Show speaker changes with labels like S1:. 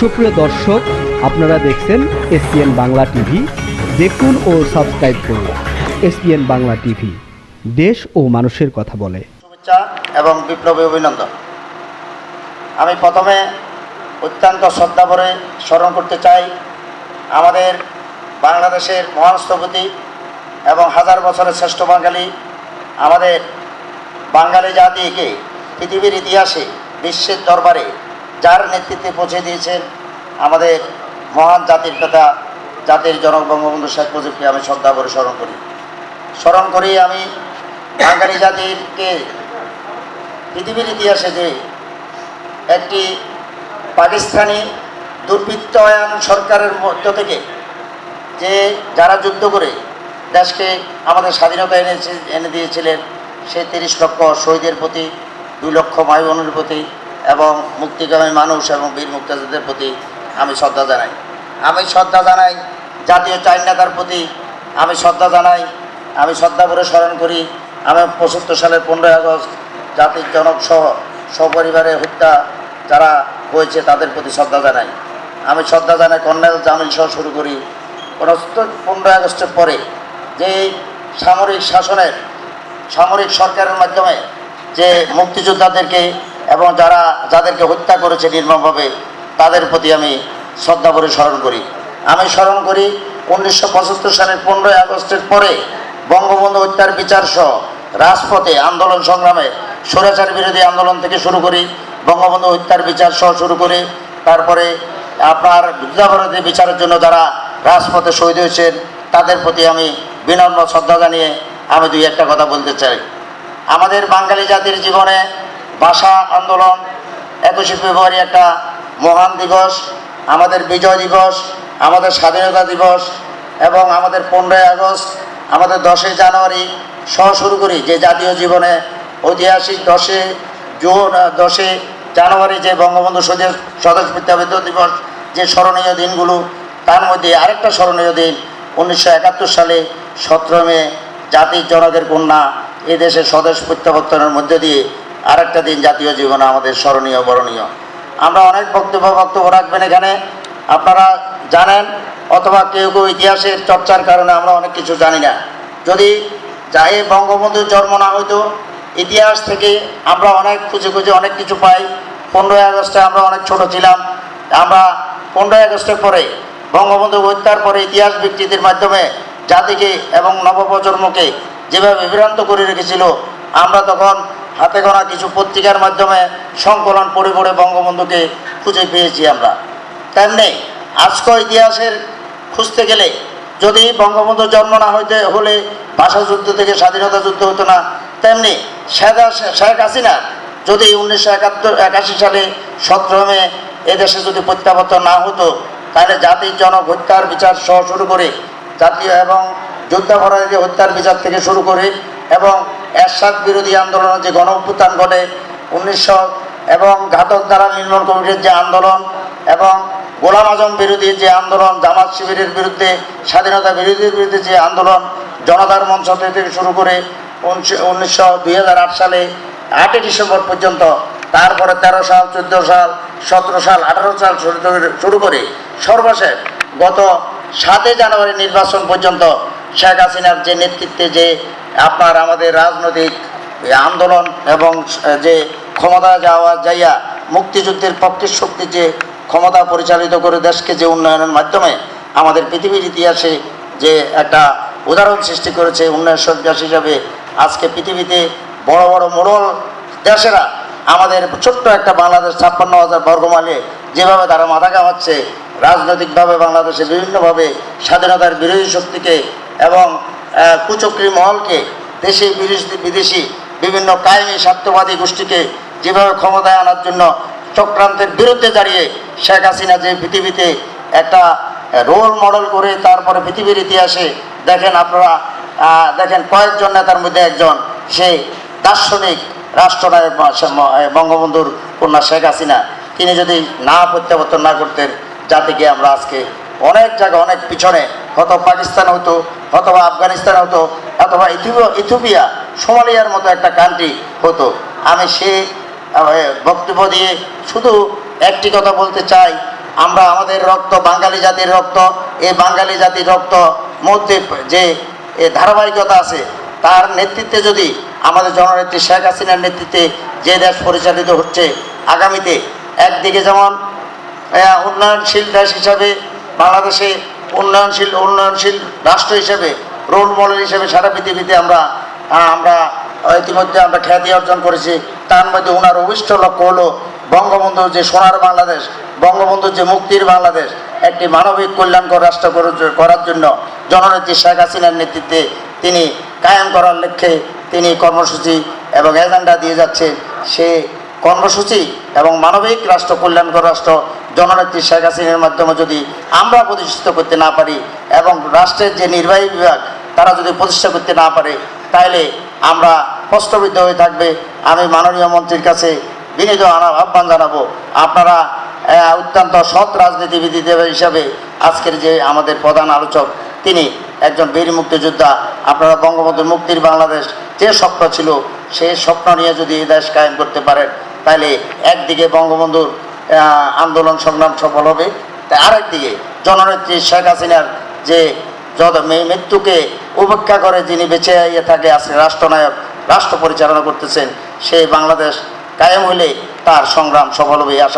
S1: সুপ্রিয় দর্শক, আপনারা দেখছেন এসপিএন বাংলা টিভি। দেখুন ও সাবস্ক্রাইব করুন এসপিএন বাংলা টিভি। দেশ ও মানুষের কথা বলে।
S2: শুভেচ্ছা এবং বিপ্লবী অভিনন্দন। আমি প্রথমে অত্যন্ত শ্রদ্ধা ভরে স্মরণ করতে চাই আমাদের বাংলাদেশের মহান স্থপতি এবং হাজার বছরের শ্রেষ্ঠ বাঙালি, আমাদের বাঙালি জাতিকে পৃথিবীর ইতিহাসে বিশ্বের দরবারে যার নেতৃত্বে পৌঁছে দিয়েছেন আমাদের মহান জাতির পিতা জাতির জনক বঙ্গবন্ধু শেখ মুজিবকে আমি শ্রদ্ধা ভরে স্মরণ করি। স্মরণ করি আমি বাঙালি জাতিকে পৃথিবীর ইতিহাসে যে একটি পাকিস্তানি দুর্বৃত্তায়ন সরকারের মধ্য থেকে যে যারা যুদ্ধ করে দেশকে আমাদের স্বাধীনতা এনেছে এনে দিয়েছিলেন সেই তিরিশ লক্ষ শহীদের প্রতি, দুই লক্ষ মাই বোনের প্রতি এবং মুক্তিগামী মানুষ এবং বীর মুক্তিযোদ্ধাদের প্রতি আমি শ্রদ্ধা জানাই। আমি শ্রদ্ধা জানাই জাতীয় চাইন নেতার প্রতি। আমি শ্রদ্ধা জানাই, আমি শ্রদ্ধা করে স্মরণ করি। আমি পঁচাত্তর সালের পনেরোই আগস্ট জাতির জনক সহ সপরিবারে হত্যা যারা হয়েছে তাদের প্রতি শ্রদ্ধা জানাই। আমি শ্রদ্ধা জানাই কর্নেল জামিল সহ শুরু করি। পনেরোই আগস্টের পরে যে সামরিক শাসনের, সামরিক সরকারের মাধ্যমে যে মুক্তিযোদ্ধাদেরকে এবং যারা, যাদেরকে হত্যা করেছে নির্মমভাবে তাদের প্রতি আমি শ্রদ্ধা করে স্মরণ করি। আমি স্মরণ করি উনিশশো পঁচাত্তর সালের পনেরোই আগস্টের পরে বঙ্গবন্ধু হত্যার বিচার সহ রাজপথে আন্দোলন সংগ্রামে স্বৈরাচার বিরোধী আন্দোলন থেকে শুরু করি, বঙ্গবন্ধু হত্যার বিচার সহ শুরু করে। তারপরে আপনার যুদ্ধাপরাধী বিচারের জন্য যারা রাজপথে শহীদ হয়েছেন, তাদের প্রতি আমি বিনম্র শ্রদ্ধা জানিয়ে আমি দুই একটা কথা বলতে চাই। আমাদের বাঙালি জাতির জীবনে ভাষা আন্দোলন একুশে ফেব্রুয়ারি একটা মহান দিবস, আমাদের বিজয় দিবস, আমাদের স্বাধীনতা দিবস এবং আমাদের পনেরোই আগস্ট, আমাদের দশই জানুয়ারি সহ শুরু করি যে জাতীয় জীবনে ঐতিহাসিক দশে জুন দশে জানুয়ারি যে বঙ্গবন্ধু স্বদেশ স্বদেশ প্রত্যাবৃত দিবস যে স্মরণীয় দিনগুলো, তার মধ্যে আরেকটা স্মরণীয় দিন, উনিশশো একাত্তর সালে সতেরো মে জাতির জনকের কন্যা এদেশের স্বদেশ প্রত্যাবর্তনের মধ্যে দিয়ে আরেকটা দিন জাতীয় জীবনে আমাদের স্মরণীয়, বরণীয়। আমরা অনেক বক্তব্য বক্তব্য রাখবেন এখানে। আপনারা জানেন অথবা কেউ কেউ ইতিহাসের চর্চার কারণে আমরা অনেক কিছু জানি না। যদি যাই বঙ্গবন্ধুর জন্ম না হইতো, ইতিহাস থেকে আমরা অনেক খুঁজে খুঁজে অনেক কিছু পাই। পনেরোই আগস্টে আমরা অনেক ছোট ছিলাম। আমরা পনেরোই আগস্টের পরে, বঙ্গবন্ধু হত্যার পরে ইতিহাস বিকৃতির মাধ্যমে জাতিকে এবং নবপ্রজন্মকে যেভাবে বিভ্রান্ত করে রেখেছিল, আমরা তখন হাতে গোনা কিছু পত্রিকার মাধ্যমে সংকলন পড়ে পড়ে বঙ্গবন্ধুকে খুঁজে পেয়েছি আমরা। তেমনি আজকে ইতিহাসের খুঁজতে গেলে যদি বঙ্গবন্ধু জন্ম না হইতে হলে ভাষা যুদ্ধ থেকে স্বাধীনতা যুদ্ধ হতো না, তেমনি শেখ হাসি- শেখ হাসিনা যদি উনিশশো একাত্তর, একাশি সালে সতেরো মে এদেশে যদি প্রত্যাবর্তন না হতো, তাহলে জাতির জনক হত্যার বিচার সহ শুরু করে জাতীয় এবং যুদ্ধাপরাধীদের হত্যার বিচার থেকে শুরু করে এবং এরশাদ বিরোধী আন্দোলনের যে গণ অভ্যুত্থান ঘটে, উনিশশো এবং ঘাতক দ্বারা নির্মূল কমিটির যে আন্দোলন এবং গোলাম আজম বিরোধী যে আন্দোলন, জামাত শিবিরের বিরুদ্ধে, স্বাধীনতা বিরোধীর বিরুদ্ধে যে আন্দোলন, জনতার মঞ্চ থেকে শুরু করে উনিশশো দুই সালে আটই ডিসেম্বর পর্যন্ত, তারপরে তেরো সাল, চোদ্দ সাল, সতেরো সাল, আঠারো সাল শুরু করে সর্বশেষ গত সাতই জানুয়ারি নির্বাচন পর্যন্ত শেখ হাসিনার যে নেতৃত্বে যে আপনার আমাদের রাজনৈতিক আন্দোলন এবং যে ক্ষমতা যাওয়া যাইয়া মুক্তিযুদ্ধের পক্ষের শক্তি যে ক্ষমতা পরিচালিত করে দেশকে যে উন্নয়নের মাধ্যমে আমাদের পৃথিবীর ইতিহাসে যে একটা উদাহরণ সৃষ্টি করেছে উন্নয়ন সন্ত্রাস হিসাবে, আজকে পৃথিবীতে বড় বড় মোড়ল দেশেরা আমাদের ছোট্ট একটা বাংলাদেশ ছাপ্পান্ন হাজার বর্গমালে যেভাবে তারা মাথা কামাচ্ছে রাজনৈতিকভাবে বাংলাদেশে বিভিন্নভাবে স্বাধীনতার বিরোধী শক্তিকে এবং কুচক্রী মহলকে দেশে, বিদেশি বিদেশি, বিভিন্ন কায়েমি স্বার্থবাদী গোষ্ঠীকে যেভাবে ক্ষমতায় আনার জন্য চক্রান্তের বিরুদ্ধে দাঁড়িয়ে শেখ হাসিনা যে পৃথিবীতে একটা রোল মডেল করে তারপরে পৃথিবীর ইতিহাসে দেখেন আপনারা দেখেন কয়েকজন নেতার মধ্যে একজন সেই দার্শনিক, রাষ্ট্রনায়ক সে বঙ্গবন্ধুর কন্যা শেখ হাসিনা। তিনি যদি না প্রত্যাবর্তন না করতেন, জাতিকে আমরা আজকে অনেক জায়গায়, অনেক পিছনে, হয়তো পাকিস্তান হতো অথবা আফগানিস্তান হতো অথবা ইথিও- ইথিওপিয়া, সোমালিয়ার মতো একটা কান্ট্রি হতো। আমি সে বক্তব্য দিয়ে শুধু একটি কথা বলতে চাই। আমরা আমাদের রক্ত, বাঙালি জাতির রক্ত, এই বাঙালি জাতির রক্ত মধ্যে যে ধারাবাহিকতা আছে, তার নেতৃত্বে যদি আমাদের জননেত্রী শেখ হাসিনার নেতৃত্বে যে দেশ পরিচালিত হচ্ছে আগামীতে, একদিকে যেমন উন্নয়নশীল দেশ হিসাবে বাংলাদেশে উন্নয়নশীল উন্নয়নশীল রাষ্ট্র হিসেবে রোল মডেল হিসেবে সারা পৃথিবীতে আমরা আমরা ইতিমধ্যে আমরা খ্যাতি অর্জন করেছি। তার মধ্যে ওনার অভিষ্ট লক্ষ্য হলো বঙ্গবন্ধুর যে সোনার বাংলাদেশ, বঙ্গবন্ধুর যে মুক্তির বাংলাদেশ, একটি মানবিক কল্যাণকর রাষ্ট্র করার- জন্য জননেত্রী শেখ হাসিনার নেতৃত্বে তিনি কায়েম করার লক্ষ্যে তিনি কর্মসূচি এবং এজেন্ডা দিয়ে যাচ্ছে। সে কর্মসূচি এবং মানবিক রাষ্ট্র, কল্যাণকর রাষ্ট্র জননেত্রী শেখ হাসিনার মাধ্যমে যদি আমরা প্রতিষ্ঠিত করতে না পারি এবং রাষ্ট্রের যে নির্বাহী বিভাগ, তারা যদি প্রতিষ্ঠা করতে না পারে, তাহলে আমরা প্রশ্নবিদ্ধ হয়ে থাকবে। আমি মাননীয় মন্ত্রীর কাছে বিনীত আহ্বান জানাব, আপনারা অত্যন্ত সৎ রাজনীতিবিদ হিসাবে আজকের যে আমাদের প্রধান আলোচক, তিনি একজন বীর মুক্তিযোদ্ধা। আপনারা বঙ্গবন্ধুর মুক্তির বাংলাদেশ যে স্বপ্ন ছিল সেই স্বপ্ন নিয়ে যদি এই দেশ কায়েম করতে পারেন, তাহলে একদিকে বঙ্গবন্ধুর আন্দোলন সংগ্রাম সফল হবে। তাই আরেকদিকে জননেত্রী শেখ হাসিনার যে যত মৃত্যুকে উপেক্ষা করে যিনি বেঁচে ইয়ে থাকে আজকে রাষ্ট্রনায়ক, রাষ্ট্র পরিচালনা করতেছেন, সে বাংলাদেশ কায়েম হলে তার সংগ্রাম সফল হবে। আশা